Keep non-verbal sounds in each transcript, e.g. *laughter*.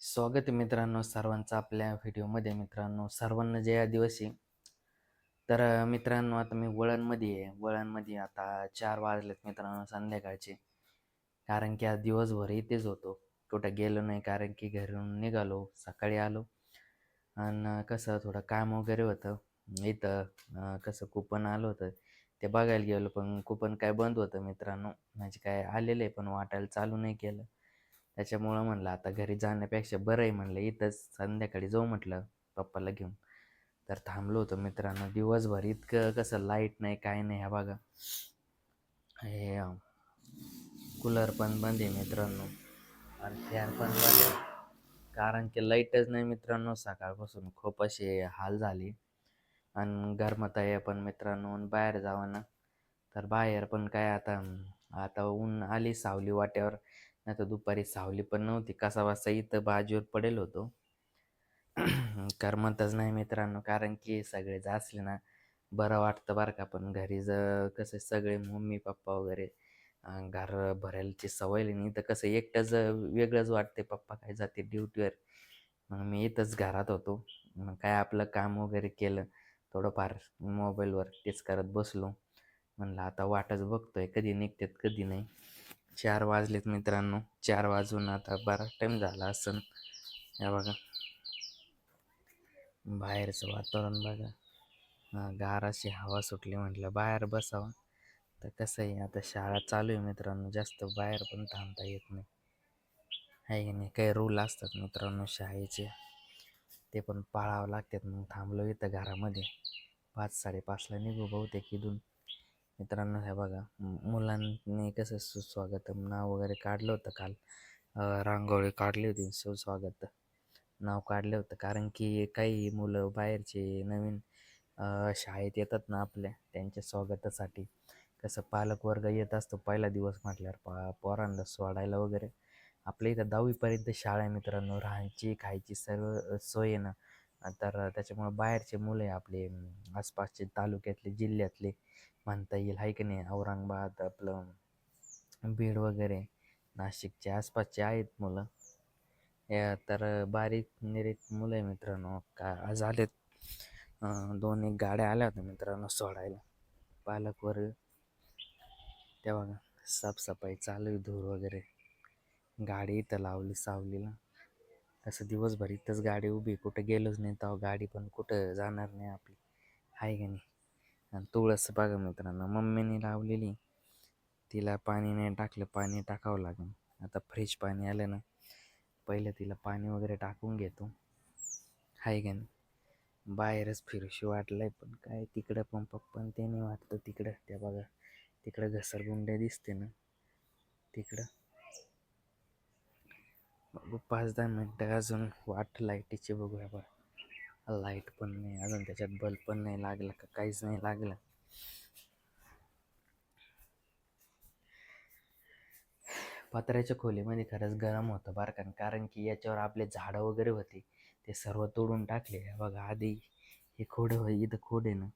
स्वागत आहे मित्रांनो सर्वांचं आपल्या व्हिडिओमध्ये. मित्रांनो सर्वांना जय आदिवासी. तर मित्रांनो आता मी वळणमध्ये आहे. वळणमध्ये आता चार वाजलेत मित्रांनो संध्याकाळचे. कारण की आज दिवसभर इथेच होतो. कुठं गेलो नाही कारण की घरून निघालो सकाळी आलो. आणि कसं थोडं काम वगैरे होतं. इथं कसं कुपन आलं होतं. ते बघायला गेलो पण कुपन काय बंद होतं मित्रांनो. म्हणजे काय आलेलं आहे पण वाटायला चालू नाही केलं. त्याच्यामुळं म्हणलं आता घरी जाण्यापेक्षा बरं आहे म्हणलं इथंच संध्याकाळी जाऊ म्हटलं पप्पाला घेऊन. तर थांबलो होतो मित्रांनो दिवसभर इतकं कसं लाइट नाही काय नाही ह्या बघा. हे कूलर पण बंद आहे मित्रांनो. आणि फॅन पण बंद आहे. कारण की लाईटच नाही मित्रांनो सकाळपासून खूप असे हाल झाले. आणि गरमत आहे पण मित्रांनो बाहेर जावं ना. तर बाहेर पण काय आता आता ऊन आली सावली वाट्यावर. नाही तर दुपारी सावली पण नव्हती. कसा वाजता इथं बाजीवर पडेल होतो. *clears throat* करमतच नाही मित्रांनो कारण की सगळे जर असले ना बरं वाटतं बरं का पण घरी जर कसं सगळे मम्मी पप्पा वगैरे घर भरायची सवय नाही तर कसं एकटंच वेगळंच वाटते पप्पा काय जाते ड्युटीवर. मग मी इथंच घरात होतो. मग काय आपलं काम वगैरे केलं थोडंफार मोबाईलवर तेच करत बसलो. म्हणलं आता वाटच बघतोय कधी निघतात कधी नाही. चार वाजलेत मित्रांनो. चार वाजून आता बराच टाईम झाला असन. या बघा. बाहेरचं वातावरण बघा. हा, गार अशी हवा सुटली म्हटलं बाहेर बसावं. तर कसं आहे आता शाळा चालू आहे मित्रांनो. जास्त बाहेर पण थांबता येत नाही. आहे की नाही? काही रूल असतात मित्रांनो शाळेचे. ते पण पाळावं लागतात. मग थांबलो इथं घरामध्ये. पाच साडेपाचला निघू बहुतेक इथून. मित्रांनो हे बघा मुलांनी कसं सुस्वागत नाव वगैरे काढलं होतं काल. रांगोळी काढली होती सुस्वागत. नाव काढलं होतं कारण की काही मुलं बाहेरचे नवीन शाळेत येतात ना आपल्या त्यांच्या स्वागतासाठी. कसं पालक वर्ग येत असतो पहिला दिवस म्हटल्यावर पा पोरांना सोडायला वगैरे. आपल्या इथं दहावीपर्यंत शाळा आहे मित्रांनो राहायची खायची सर्व सोय आहे ना. तर त्याच्यामुळं बाहेरचे मुलं आहे आपले आसपासचे तालुक्यातले जिल्ह्यातले म्हणता येईल. आहे की नाही? औरंगाबाद आपलं बीड वगैरे नाशिकचे आसपासचे आहेत मुलं. या तर बारीक निरीक मुलं आहे मित्रांनो. का आज आलेत. दोन एक गाड्या आल्या होत्या मित्रांनो सोडायला. पालक वर्ग साफसफाई चालू आहे धूर वगैरे. गाडी इथं लावली सावलीला. कसं दिवसभर इथंच गाडी उभी कुठं गेलोच नाही तेव्हा गाडी पण कुठं जाणार नाही आपली. आहे का नाही? आणि तुळस बघा मित्रांनो मम्मीने लावलेली. तिला पाणी नाही टाकलं पाणी टाकावं लागेल. आता फ्रेश पाणी आलं ना पहिलं तिला पाणी वगैरे टाकून घेतो. आहे का नाही? बाहेरच फिरूशी वाटलंय पण काय तिकडं पण पप्पा ते त्याने वाटतं. तिकडं त्या बघा तिकडं घसरगुंड्या दिसते ना. तिकडं बघू पाच दहा मिनटं अजून वाट लाईटीची बघूया बरं लाइट पण नाही अजून त्याच्यात बल्ब पण नाही लागला का काहीच नाही लागलं. पत्र्याच्या खोलीमध्ये खरंच गरम होतं बरं का कारण की याच्यावर आपले झाडं वगैरे होते ते सर्व तोडून टाकले. बघा आधी हे खोडे हो इथं खोड आहे ना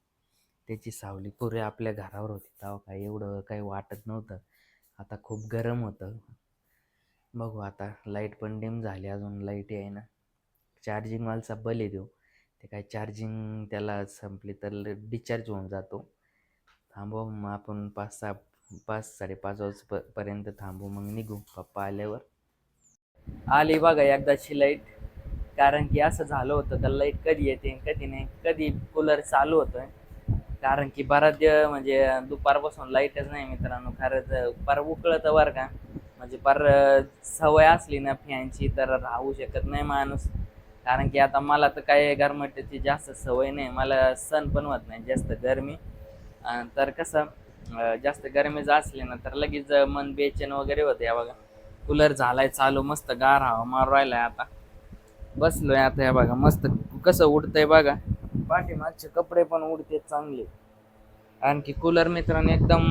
त्याची सावली पुरे आपल्या घरावर होती. तेव्हा काय एवढं काही वाटत नव्हतं. आता खूप गरम होतं. बघू आता. लाइट पण डिम झाली अजून. लाइट आहे ना. चार्जिंग मालचा बले देऊ ते. काय चार्जिंग त्याला संपली तर डिस्चार्ज होऊन जातो. थांबव मग आपण पाच सहा पाच साडेपाच वाज पर्यंत थांबू. मग निघू पप्पा आल्यावर. आली बघा एकदाची लाइट. कारण की असं झालं होतं तर लाइट कधी येते कधी नाही. कधी कूलर चालू होतोय. कारण की बराच म्हणजे दुपारपासून लाईटच नाही मित्रांनो. खरंच फार उकळतं बरं का. म्हणजे पर सवय असली ना फॅनची तर राहू शकत नाही माणूस. कारण की आता मला तर काय गरमट्याची जास्त सवय नाही. मला सण पण होत नाही जास्त गरमी. तर कसं जास्त गरमी असली ना तर लगेच मन बेचैन वगैरे होते. या बघा कूलर झालाय चालू मस्त गार हवा मारू राहिलाय आता. बसलोय आता या बघा मस्त कसं उडतंय बघा. पाठीमागचे कपडे पण उडते चांगले. आणखी कूलर मित्रांनी एकदम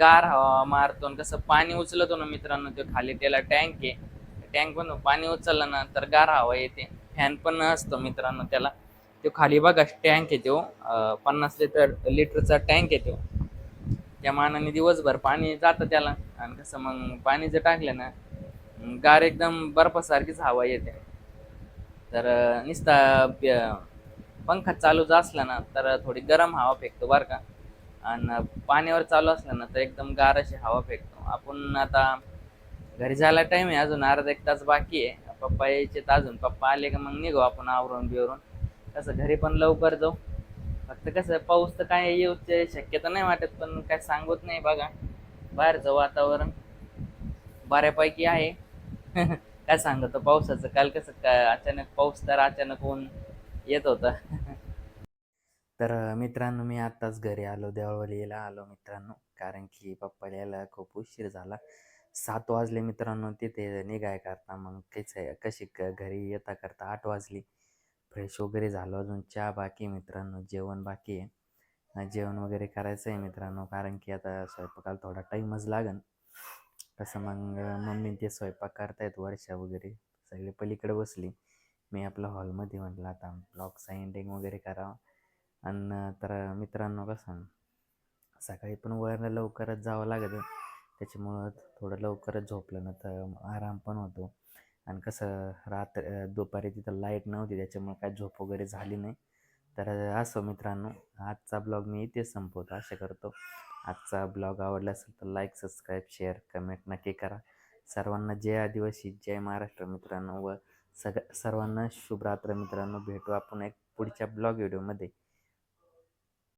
गार हवा मारतो आणि कसं पाणी उचलतो ना मित्रांनो तो खाली त्याला टँक आहे. टँक पण पाणी उचललं ना तर गार हवा येते. फॅन पण असतो मित्रांनो त्याला. तो खाली बघा टँक येतो पन्नास लिटर लिटरचा टँक येतो त्या मानाने दिवसभर पाणी जातं त्याला. आणि कसं मग पाणी जर टाकलं ना गार एकदम बर्फासारखीच हवा येते. तर निस्ता नुसता पंखा चालूच असला ना तर थोडी गरम हवा फेकतो बरं का. आणि पाण्यावर चालू असलं ना तर एकदम गार अशी हवा फेकतो. आपण आता घरी जायला टाईम आहे अजून अर्धा एक तास बाकी आहे. पप्पा यायचे तर अजून. पप्पा आले का मग निघू आपण आवरून बिवरून. कसं घरी पण लवकर जाऊ. फक्त कसं पाऊस तर काय येऊचे शक्यता नाही वाटत पण काय सांगत नाही बघा. बाहेरचं वातावरण बऱ्यापैकी आहे. *laughs* काय सांगतो पावसाचं काल कसं काय अचानक पाऊस तर अचानक होऊन येत होता. तर मित्रांनो मी आत्ताच घरी आलो देवळवलीला आलो मित्रांनो. कारण की पप्पा यायला खूप उशीर झाला. सात वाजले मित्रांनो तिथे निघाय करता मग तेच आहे कशी क- घरी येता करता आठ वाजली. फ्रेश वगैरे झालो. अजून चहा बाकी मित्रांनो जेवण बाकी आहे. जेवण वगैरे करायचं आहे मित्रांनो कारण की आता स्वयंपाकाला थोडा टाईमच लागन. कसं मग मम्मी ते स्वयंपाक करतायत वर्षा वगैरे सगळे पलीकडे बसली. मी आपल्या हॉलमध्ये म्हटलं आता ब्लॉगचा एंडिंग वगैरे करावं. आणि तर मित्रांनो कसं सकाळी पण वर लवकरच जावं लागतं. त्याच्यामुळं थोडं लवकरच झोपलं ना तर आराम पण होतो. आणि कसं रात्र दुपारी तिथं लाइट नव्हती त्याच्यामुळं काय झोप वगैरे झाली नाही. तर असो मित्रांनो आजचा ब्लॉग मी इथेच संपवतो. आशा करतो आजचा ब्लॉग आवडला असेल तर लाईक सबस्क्राईब शेअर कमेंट नक्की करा. सर्वांना जय आदिवासी जय महाराष्ट्र मित्रांनो. व सग सर्वांना शुभरात्र मित्रांनो. भेटू आपण एक पुढच्या ब्लॉग व्हिडिओमध्ये.